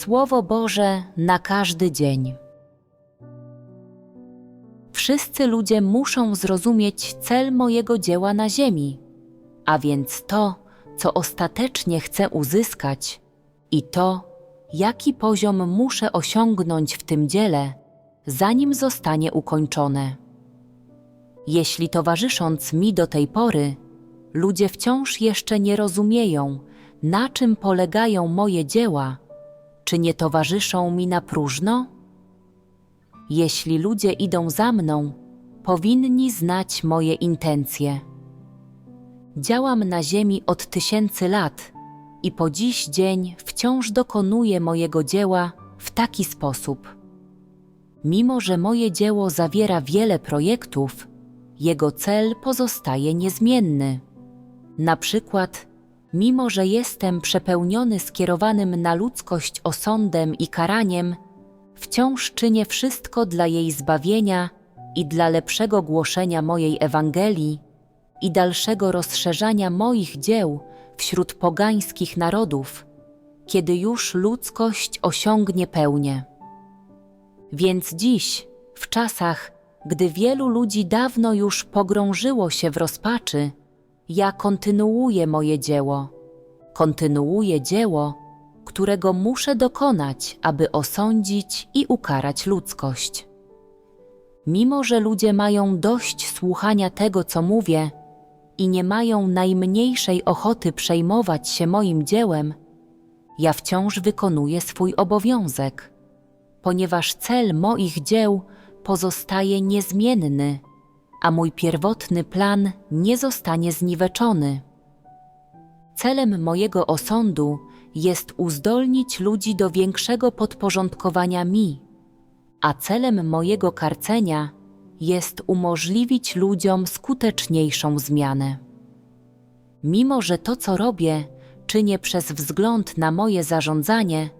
Słowo Boże na każdy dzień. Wszyscy ludzie muszą zrozumieć cel mojego dzieła na Ziemi, a więc to, co ostatecznie chcę uzyskać i to, jaki poziom muszę osiągnąć w tym dziele, zanim zostanie ukończone. Jeśli towarzysząc mi do tej pory, ludzie wciąż jeszcze nie rozumieją, na czym polegają moje dzieła, czy nie towarzyszą mi na próżno? Jeśli ludzie idą za mną, powinni znać moje intencje. Działam na Ziemi od tysięcy lat i po dziś dzień wciąż dokonuję mojego dzieła w taki sposób. Mimo, że moje dzieło zawiera wiele projektów, jego cel pozostaje niezmienny. Na przykład, mimo że jestem przepełniony skierowanym na ludzkość osądem i karaniem, wciąż czynię wszystko dla jej zbawienia i dla lepszego głoszenia mojej Ewangelii i dalszego rozszerzania moich dzieł wśród pogańskich narodów, kiedy już ludzkość osiągnie pełnię. Więc dziś, w czasach, gdy wielu ludzi dawno już pogrążyło się w rozpaczy, ja kontynuuję moje dzieło. Kontynuuję dzieło, którego muszę dokonać, aby osądzić i ukarać ludzkość. Mimo, że ludzie mają dość słuchania tego, co mówię, i nie mają najmniejszej ochoty przejmować się moim dziełem, ja wciąż wykonuję swój obowiązek, ponieważ cel moich dzieł pozostaje niezmienny, a mój pierwotny plan nie zostanie zniweczony. Celem mojego osądu jest uzdolnić ludzi do większego podporządkowania mi, a celem mojego karcenia jest umożliwić ludziom skuteczniejszą zmianę. Mimo, że to, co robię, czynię przez wzgląd na moje zarządzanie,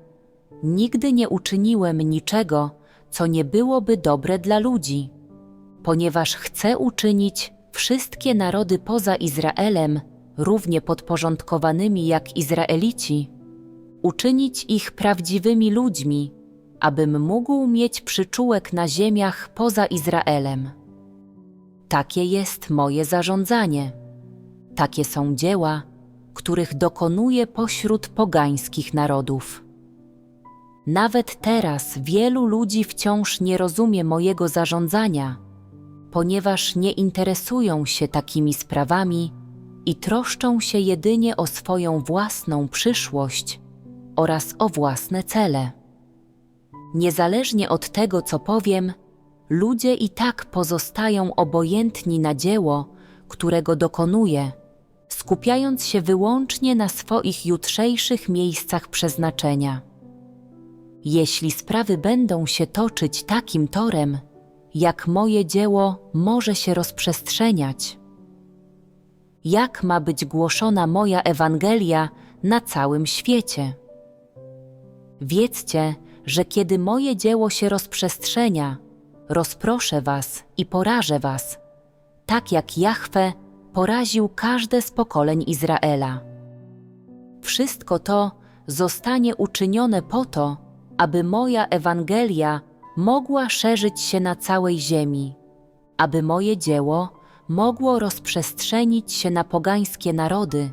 nigdy nie uczyniłem niczego, co nie byłoby dobre dla ludzi, ponieważ chcę uczynić wszystkie narody poza Izraelem równie podporządkowanymi jak Izraelici, uczynić ich prawdziwymi ludźmi, abym mógł mieć przyczółek na ziemiach poza Izraelem. Takie jest moje zarządzanie. Takie są dzieła, których dokonuję pośród pogańskich narodów. Nawet teraz wielu ludzi wciąż nie rozumie mojego zarządzania, ponieważ nie interesują się takimi sprawami i troszczą się jedynie o swoją własną przyszłość oraz o własne cele. Niezależnie od tego, co powiem, ludzie i tak pozostają obojętni na dzieło, którego dokonuję, skupiając się wyłącznie na swoich jutrzejszych miejscach przeznaczenia. Jeśli sprawy będą się toczyć takim torem, jak moje dzieło może się rozprzestrzeniać, jak ma być głoszona moja Ewangelia na całym świecie? Wiedzcie, że kiedy moje dzieło się rozprzestrzenia, rozproszę was i porażę was, tak jak Jahwe poraził każde z pokoleń Izraela. Wszystko to zostanie uczynione po to, aby moja Ewangelia mogła szerzyć się na całej ziemi, aby moje dzieło mogło rozprzestrzenić się na pogańskie narody,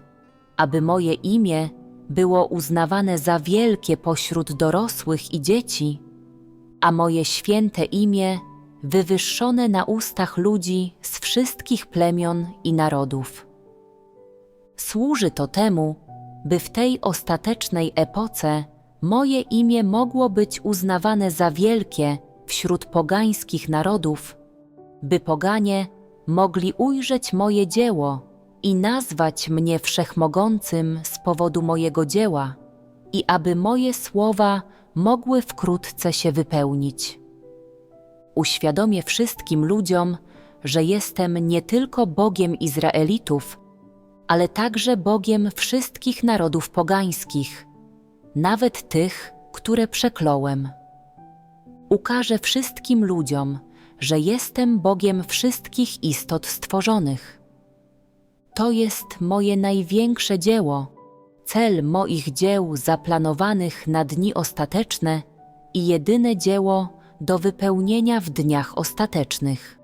aby moje imię było uznawane za wielkie pośród dorosłych i dzieci, a moje święte imię wywyższone na ustach ludzi z wszystkich plemion i narodów. Służy to temu, by w tej ostatecznej epoce moje imię mogło być uznawane za wielkie wśród pogańskich narodów, by poganie mogli ujrzeć moje dzieło i nazwać mnie wszechmogącym z powodu mojego dzieła, i aby moje słowa mogły wkrótce się wypełnić. Uświadomię wszystkim ludziom, że jestem nie tylko Bogiem Izraelitów, ale także Bogiem wszystkich narodów pogańskich, nawet tych, które przekląłem. Ukażę wszystkim ludziom, że jestem Bogiem wszystkich istot stworzonych. To jest moje największe dzieło, cel moich dzieł zaplanowanych na dni ostateczne i jedyne dzieło do wypełnienia w dniach ostatecznych.